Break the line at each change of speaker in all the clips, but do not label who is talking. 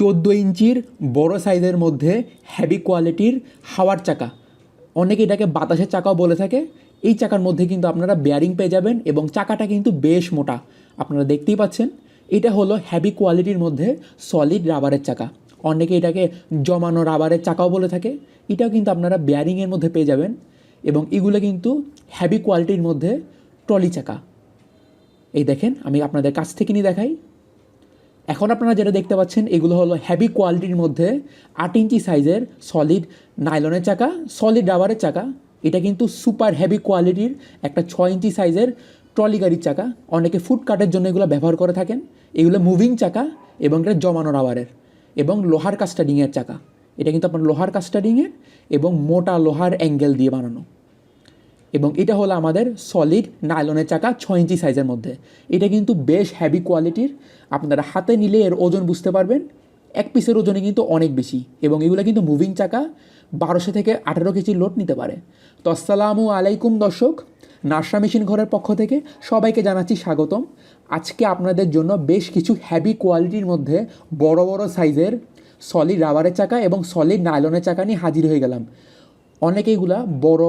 চোদ্দ ইঞ্চির বড় সাইজের মধ্যে হ্যাভি কোয়ালিটির হাওয়ার চাকা। অনেকে এটাকে বাতাসের চাকাও বলে থাকে। এই চাকার মধ্যে কিন্তু আপনারা বেয়ারিং পেয়ে যাবেন এবং চাকাটা কিন্তু বেশ মোটা। আপনারা দেখতেই পাচ্ছেন, এটা হলো হ্যাভি কোয়ালিটির মধ্যে সলিড রাবারের চাকা। অনেকে এটাকে জমানো রাবারের চাকাও বলে থাকে। এটাও কিন্তু আপনারা বেয়ারিংয়ের মধ্যে পেয়ে যাবেন এবং এগুলো কিন্তু হ্যাভি কোয়ালিটির মধ্যে ট্রলি চাকা। এই দেখেন, আমি আপনাদের কাছ থেকে নিয়ে দেখাই। এখন আপনারা যেটা দেখতে পাচ্ছেন, এগুলো হলো হ্যাভি কোয়ালিটির মধ্যে আট ইঞ্চি সাইজের সলিড নাইলনের চাকা সলিড রাবারের চাকা। এটা কিন্তু সুপার হেভি কোয়ালিটির একটা ছয় ইঞ্চি সাইজের ট্রলি গাড়ির চাকা। অনেকে ফুড কাটের জন্য এগুলো ব্যবহার করে থাকেন। এগুলো মুভিং চাকা এবং এটা জমানো রাবারের এবং লোহার কাস্টাডিংয়ের চাকা। এটা কিন্তু আপনার লোহার কাস্টাডিংয়ের এবং মোটা লোহার অ্যাঙ্গেল দিয়ে বানানো। এবং এটা হলো আমাদের সলিড নাইলনের চাকা ছয় ইঞ্চি সাইজের মধ্যে। এটা কিন্তু বেশ হ্যাভি কোয়ালিটির আপনারা হাতে নিলে এর ওজন বুঝতে পারবেন। এক পিসের ওজনে কিন্তু অনেক বেশি এবং এগুলো কিন্তু মুভিং চাকা, বারোশো থেকে আঠেরো কেজি লোড নিতে পারে। তো আসসালামু আলাইকুম দর্শক নার্সা মেশিন ঘরের পক্ষ থেকে সবাইকে জানাচ্ছি স্বাগতম। আজকে আপনাদের জন্য বেশ কিছু হ্যাভি কোয়ালিটির মধ্যে বড় বড় সাইজের সলিড রাবারের চাকা এবং সলিড নাইলনের চাকা নিয়ে হাজির হয়ে গেলাম। অনেকে এগুলা বড়,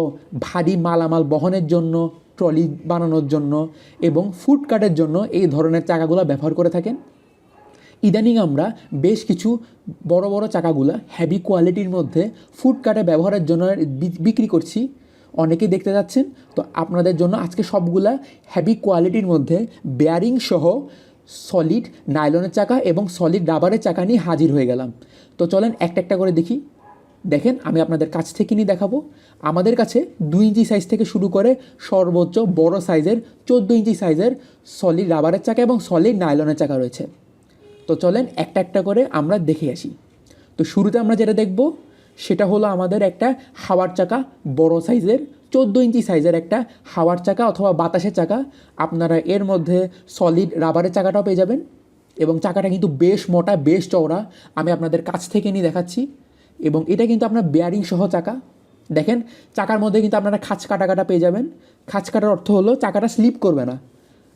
ভারী মালামাল বহনের জন্য, ট্রলি বানানোর জন্য এবং ফুড কাটের জন্য এই ধরনের চাকাগুলো ব্যবহার করে থাকেন। ইদানিং আমরা বেশ কিছু বড় বড় চাকাগুলো হ্যাভি কোয়ালিটির মধ্যে ফুড কাটে ব্যবহারের জন্য বিক্রি করছি। অনেকেই দেখতে যাচ্ছেন। তো আপনাদের জন্য আজকে সবগুলা হ্যাভি কোয়ালিটির মধ্যে বেয়ারিং সহ সলিড নাইলনের চাকা এবং সলিড রাবারের চাকা নিয়ে হাজির হয়ে গেলাম। তো চলেন একটা একটা করে দেখি। দেখেন, আমি আপনাদের কাছ থেকে নিয়ে দেখাবো। আমাদের কাছে দুই ইঞ্চি সাইজ থেকে শুরু করে সর্বোচ্চ বড় সাইজের চোদ্দ ইঞ্চি সাইজের সলিড রাবারের চাকা এবং সলিড নাইলনের চাকা রয়েছে। তো চলেন একটা একটা করে আমরা দেখে আসি। তো শুরুতে আমরা যেটা দেখব, সেটা হলো আমাদের একটা হাওয়ার চাকা, বড় সাইজের চোদ্দ ইঞ্চি সাইজের একটা হাওয়ার চাকা অথবা বাতাসের চাকা। আপনারা এর মধ্যে সলিড রাবারের চাকাটাও পেয়ে যাবেন। এবং চাকাটা কিন্তু বেশ মোটা, বেশ চওড়া। আমি আপনাদের কাছ থেকে নিয়ে দেখাচ্ছি। এবং এটা কিন্তু আপনার বেয়ারিং সহ চাকা। দেখেন, চাকার মধ্যে কিন্তু আপনারা খাঁচ কাটা কাটা পেয়ে যাবেন। খাঁচ কাটার অর্থ হলো চাকাটা স্লিপ করবে না।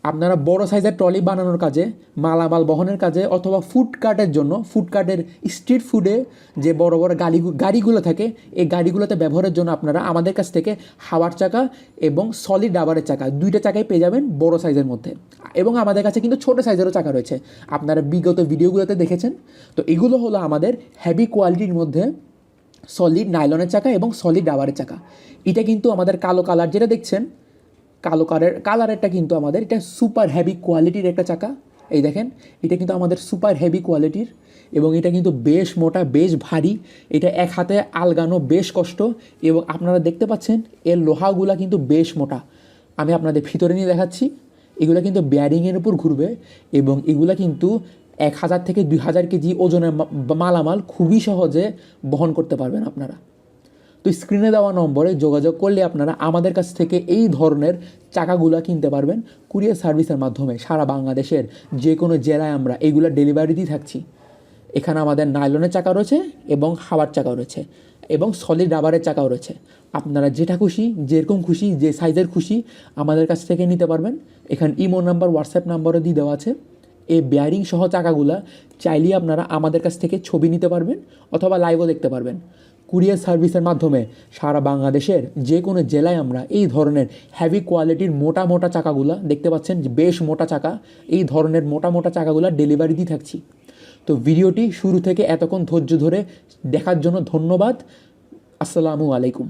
আপনারা বড় সাইজের ট্রলি বানানোর কাজে, মালামাল বহনের কাজে অথবা ফুড কার্টের জন্য, ফুড কার্টের স্ট্রিট ফুডে যে বড় বড় গাড়ি গাড়িগুলো থাকে, এই গাড়িগুলোতে ব্যবহারের জন্য আপনারা আমাদের কাছ থেকে হাওয়ার চাকা এবং সলিড রাবারের চাকা, দুইটা চাকাই পেয়ে যাবেন বড় সাইজের মধ্যে। এবং আমাদের কাছে কিন্তু ছোটো সাইজেরও চাকা রয়েছে। আপনারা বিগত ভিডিওগুলোতে দেখেছেন। তো এগুলো হলো আমাদের হেভি কোয়ালিটির মধ্যে সলিড নাইলনের চাকা এবং সলিড রাবারের চাকা। এটা কিন্তু আমাদের কালো কালার যেটা দেখছেন কালো কালারের কালারেরটা কিন্তু আমাদের, এটা সুপার হেভি কোয়ালিটির একটা চাকা। এই দেখেন, এটা কিন্তু আমাদের সুপার হেভি কোয়ালিটির এবং এটা কিন্তু বেশ মোটা, বেশ ভারী, এটা এক হাতে আলগানো, বেশ কষ্ট এবং আপনারা দেখতে পাচ্ছেন, এর লোহাগুলা কিন্তু বেশ মোটা। আমি আপনাদের ভিতরে নিয়ে দেখাচ্ছি, এগুলো কিন্তু বেয়ারিংয়ের উপর ঘুরবে এবং এগুলা কিন্তু এক হাজার থেকে দুই হাজার কেজি ওজনের মালামাল খুবই সহজে বহন করতে পারবেন আপনারা। তো স্ক্রিনে দেওয়া নম্বরে যোগাযোগ করলে আপনারা আমাদের কাছ থেকে এই ধরনের চাকাগুলো কিনতে পারবেন কুরিয়ার সার্ভিসের মাধ্যমে সারা বাংলাদেশের যে কোনো জেলায় আমরা এইগুলো ডেলিভারি দিয়ে থাকছি। এখানে আমাদের নাইলনের চাকা রয়েছে এবং হাওয়ার চাকা রয়েছে এবং সলিড রাবারের চাকাও রয়েছে। আপনারা যেটা খুশি, যেরকম খুশি, যে সাইজের খুশি আমাদের কাছ থেকে নিতে পারবেন। এখানে ইমো নাম্বার হোয়াটসঅ্যাপ নাম্বারও দিয়ে দেওয়া আছে। এই বেয়ারিং সহ চাকাগুলা চাইলেই আপনারা আমাদের কাছ থেকে ছবি নিতে পারবেন অথবা লাইভও দেখতে পারবেন। কুরিয়ার সার্ভিসের মাধ্যমে সারা বাংলাদেশের যে কোনো জেলায় আমরা এই ধরনের হ্যাভি কোয়ালিটির মোটা মোটা চাকাগুলা দেখতে পাচ্ছেন, যে বেশ মোটা চাকা, এই ধরনের মোটা মোটা চাকাগুলা ডেলিভারি দিয়ে থাকছি। তো ভিডিওটি শুরু থেকে এতক্ষণ ধৈর্য ধরে দেখার জন্য ধন্যবাদ। আসসালামু আলাইকুম।